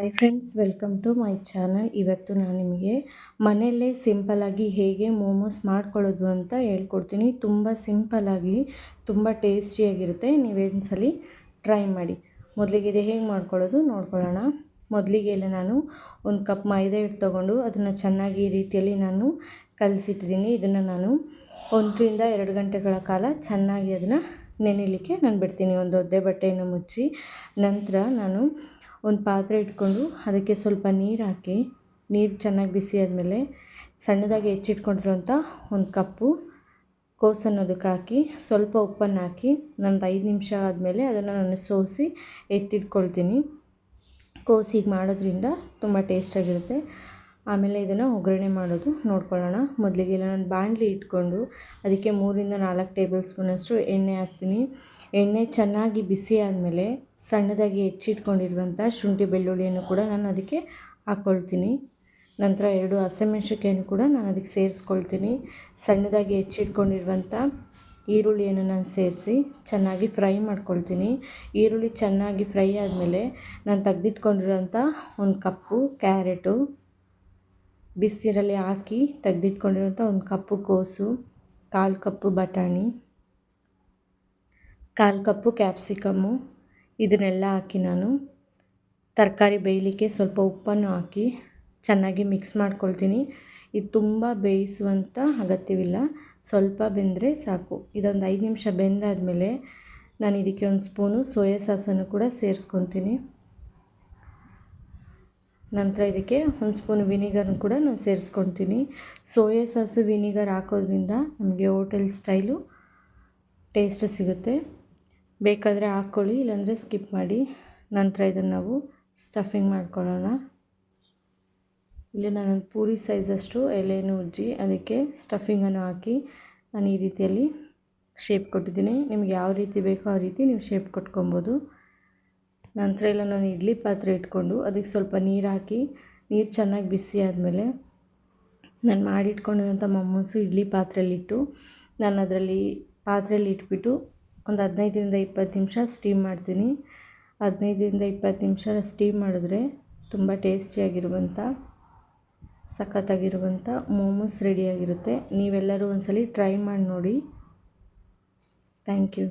Hi friends welcome to my channel ಇವತ್ತು ನಾನು ನಿಮಗೆ ಮನೆಯಲ್ಲೇ ಸಿಂಪಲಾಗಿ ಹೇಗೆ ಮೋಮೋಸ್ ಮಾಡ್ಕೊಳ್ಳೋದು ಅಂತ ಹೇಳ್ಕೊಡ್ತೀನಿ. ತುಂಬ ಸಿಂಪಲಾಗಿ ತುಂಬ ಟೇಸ್ಟಿಯಾಗಿರುತ್ತೆ ನೀವೇನು ಟ್ರೈ ಮಾಡಿ. ಮೊದಲಿಗೆ ಇದು ಹೇಗೆ ಮಾಡ್ಕೊಳ್ಳೋದು ನೋಡ್ಕೊಳ್ಳೋಣ. ಮೊದಲಿಗೆಲ್ಲ ನಾನು ಒಂದು ಕಪ್ ಮೈದಾ ಹಿಟ್ಟು ತೊಗೊಂಡು ಅದನ್ನು ಚೆನ್ನಾಗಿ ಈ ರೀತಿಯಲ್ಲಿ ನಾನು ಕಲಸಿಟ್ಟಿದ್ದೀನಿ. ಇದನ್ನು ನಾನು ಒಂದರಿಂದ ಎರಡು ಗಂಟೆಗಳ ಕಾಲ ಚೆನ್ನಾಗಿ ಅದನ್ನು ನೆನೆಯಲಿಕ್ಕೆ ನಾನು ಬಿಡ್ತೀನಿ. ಒಂದು ಒದ್ದೆ ಬಟ್ಟೆಯನ್ನು ಮುಚ್ಚಿ ನಂತರ ನಾನು ಒಂದು ಪಾತ್ರೆ ಇಟ್ಕೊಂಡು ಅದಕ್ಕೆ ಸ್ವಲ್ಪ ನೀರು ಹಾಕಿ, ನೀರು ಚೆನ್ನಾಗಿ ಬಿಸಿ ಆದಮೇಲೆ ಸಣ್ಣದಾಗಿ ಹೆಚ್ಚಿಟ್ಕೊಂಡಿರೋಂಥ ಒಂದು ಕಪ್ಪು ಕೋಸು ಅದಕ್ಕೆ ಹಾಕಿ, ಸ್ವಲ್ಪ ಉಪ್ಪನ್ನು ಹಾಕಿ ನಂದು ಐದು ನಿಮಿಷ ಆದಮೇಲೆ ಅದನ್ನು ನಾನು ಸೋಸಿ ಎತ್ತಿಟ್ಕೊಳ್ತೀನಿ. ಕೋಸಿಗೆ ಮಾಡೋದ್ರಿಂದ ತುಂಬ ಟೇಸ್ಟಾಗಿರುತ್ತೆ. ಆಮೇಲೆ ಇದನ್ನು ಒಗ್ಗರಣೆ ಮಾಡೋದು ನೋಡ್ಕೊಳ್ಳೋಣ. ಮೊದಲಿಗೆ ನಾನು ಬಾಣಲಿ ಇಟ್ಕೊಂಡು ಅದಕ್ಕೆ ಮೂರಿಂದ ನಾಲ್ಕು ಟೇಬಲ್ ಸ್ಪೂನಷ್ಟು ಎಣ್ಣೆ ಹಾಕ್ತೀನಿ. ಎಣ್ಣೆ ಚೆನ್ನಾಗಿ ಬಿಸಿ ಆದಮೇಲೆ ಸಣ್ಣದಾಗಿ ಹೆಚ್ಚಿಟ್ಕೊಂಡಿರುವಂಥ ಶುಂಠಿ ಬೆಳ್ಳುಳ್ಳಿಯನ್ನು ಕೂಡ ನಾನು ಅದಕ್ಕೆ ಹಾಕ್ಕೊಳ್ತೀನಿ. ನಂತರ ಎರಡು ಹಸಿಮೆಣಸಿಕಾಯನ್ನು ಕೂಡ ನಾನು ಅದಕ್ಕೆ ಸೇರಿಸ್ಕೊಳ್ತೀನಿ. ಸಣ್ಣದಾಗಿ ಹೆಚ್ಚಿಟ್ಕೊಂಡಿರುವಂಥ ಈರುಳ್ಳಿಯನ್ನು ನಾನು ಸೇರಿಸಿ ಚೆನ್ನಾಗಿ ಫ್ರೈ ಮಾಡ್ಕೊಳ್ತೀನಿ. ಈರುಳ್ಳಿ ಚೆನ್ನಾಗಿ ಫ್ರೈ ಆದಮೇಲೆ ನಾನು ತೆಗ್ದಿಟ್ಕೊಂಡಿರೋಂಥ ಒಂದು ಕಪ್ಪು, ಕ್ಯಾರೆಟು ಬಿಸಿನೀರಲ್ಲಿ ಹಾಕಿ ತೆಗೆದಿಟ್ಕೊಂಡಿರುವಂಥ ಒಂದು ಕಪ್ಪು ಕೋಸು, ಕಾಲು ಕಪ್ಪು ಬಟಾಣಿ, ಕಾಲು ಕಪ್ಪು ಕ್ಯಾಪ್ಸಿಕಮ್ಮು, ಇದನ್ನೆಲ್ಲ ಹಾಕಿ ನಾನು ತರಕಾರಿ ಬೇಯಲಿಕ್ಕೆ ಸ್ವಲ್ಪ ಉಪ್ಪನ್ನು ಹಾಕಿ ಚೆನ್ನಾಗಿ ಮಿಕ್ಸ್ ಮಾಡ್ಕೊಳ್ತೀನಿ. ಇದು ತುಂಬ ಬೇಯಿಸುವಂಥ ಅಗತ್ಯವಿಲ್ಲ. ಸ್ವಲ್ಪ ಬೆಂದರೆ ಸಾಕು. ಇದೊಂದು ಐದು ನಿಮಿಷ ಬೆಂದಾದಮೇಲೆ ನಾನು ಇದಕ್ಕೆ ಒಂದು ಸ್ಪೂನು ಸೋಯಾ ಸಾಸನ್ನು ಕೂಡ ಸೇರಿಸ್ಕೊತೀನಿ. ನಂತರ ಇದಕ್ಕೆ ಒಂದು ಸ್ಪೂನ್ ವಿನಿಗರ್ನ ಕೂಡ ನಾನು ಸೇರಿಸ್ಕೊತೀನಿ ಸೋಯಾ ಸಾಸ್ ವಿನಿಗರ್ ಹಾಕೋದ್ರಿಂದ ನಮಗೆ ಹೋಟೆಲ್ ಸ್ಟೈಲು, ಟೇಸ್ಟ್ ಸಿಗುತ್ತೆ. ಬೇಕಾದರೆ ಹಾಕ್ಕೊಳ್ಳಿ, ಇಲ್ಲಾಂದರೆ ಸ್ಕಿಪ್ ಮಾಡಿ. ನಂತರ ಇದನ್ನು ನಾವು ಸ್ಟಫಿಂಗ್ ಮಾಡ್ಕೊಳ್ಳೋಣ. ಇಲ್ಲಿ ನಾನು ಪೂರಿ ಸೈಜಷ್ಟು ಎಲೆಯನ್ನು ಉಜ್ಜಿ ಅದಕ್ಕೆ ಸ್ಟಫಿಂಗನ್ನು ಹಾಕಿ ನಾನು ಈ ರೀತಿಯಲ್ಲಿ ಶೇಪ್ ಕೊಟ್ಟಿದ್ದೀನಿ. ನಿಮ್ಗೆ ಯಾವ ರೀತಿ ಬೇಕೋ ಆ ರೀತಿ ನೀವು ಶೇಪ್ ಕೊಟ್ಕೊಬೋದು. ನಂತರ ಎಲ್ಲ ನಾನು ಇಡ್ಲಿ ಪಾತ್ರೆ ಇಟ್ಕೊಂಡು ಅದಕ್ಕೆ ಸ್ವಲ್ಪ ನೀರು ಹಾಕಿ, ನೀರು ಚೆನ್ನಾಗಿ ಬಿಸಿ ಆದಮೇಲೆ ನಾನು ಮಾಡಿಟ್ಕೊಂಡಿರೋಂಥ ಮೊಮ್ಮೋಸು ಇಡ್ಲಿ ಪಾತ್ರೆಯಲ್ಲಿಟ್ಟು ನಾನು ಅದರಲ್ಲಿ ಪಾತ್ರೆಯಲ್ಲಿ ಇಟ್ಬಿಟ್ಟು ಒಂದು ಹದಿನೈದರಿಂದ ಇಪ್ಪತ್ತು ನಿಮಿಷ ಸ್ಟೀಮ್ ಮಾಡ್ತೀನಿ. ಹದಿನೈದರಿಂದ ಇಪ್ಪತ್ತು ನಿಮಿಷ ಸ್ಟೀಮ್ ಮಾಡಿದ್ರೆ ತುಂಬ ಟೇಸ್ಟಿಯಾಗಿರುವಂಥ ಸಖತ್ತಾಗಿರುವಂಥ ಮೋಮೋಸ್ ರೆಡಿಯಾಗಿರುತ್ತೆ ನೀವೆಲ್ಲರೂ ಒಂದ್ಸಲಿ ಟ್ರೈ ಮಾಡಿ ನೋಡಿ. Thank you